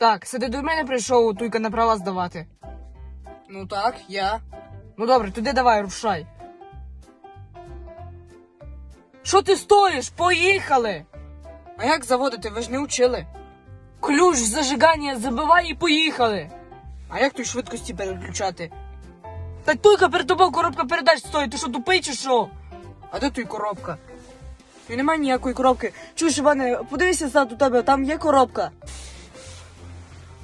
Так, сиди до мене прийшов туйка на права здавати. Ну так, я. Ну добре, туди давай, рушай. Що ти стоїш? Поїхали! А як заводити? Ви ж не учили. Ключ зажигання забивай і поїхали! А як тут швидкості переключати? Та туйка перед тобою коробка передач стоїть, ти що тупий чи що? А де той коробка? І немає ніякої коробки. Чуєш, Іване, подивися ззаду тебе, там є коробка.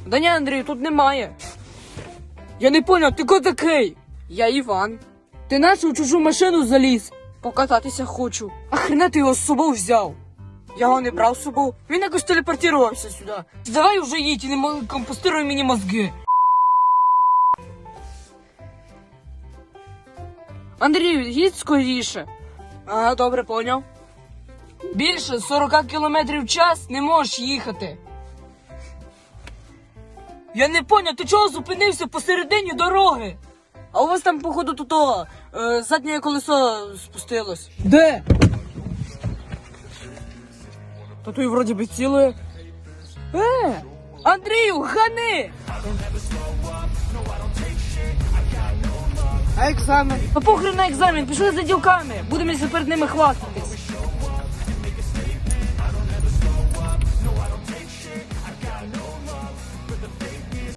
Да ні, Андрій, тут немає. Я не поняв, ти хто такий? Я Іван. Ти нашу чужу машину заліз. Покататися хочу. А хрена ти його з собою взяв? Я його не брав з собою. Він якось телепортувався сюди. Давай уже їдь і не компостируй мені мозги. Андрію, їдь скоріше. Ага, добре, поняв. Більше 40 км в час не можеш їхати. Я не поняв, ти чого зупинився посередині дороги? А у вас там, походу, тут е, заднє колесо спустилось. Де? Та той вроді би ціле. Е! Андрію, гани! А екзамен? А похрен на екзамен, пішли за ділками. Будемо перед ними хвастатись.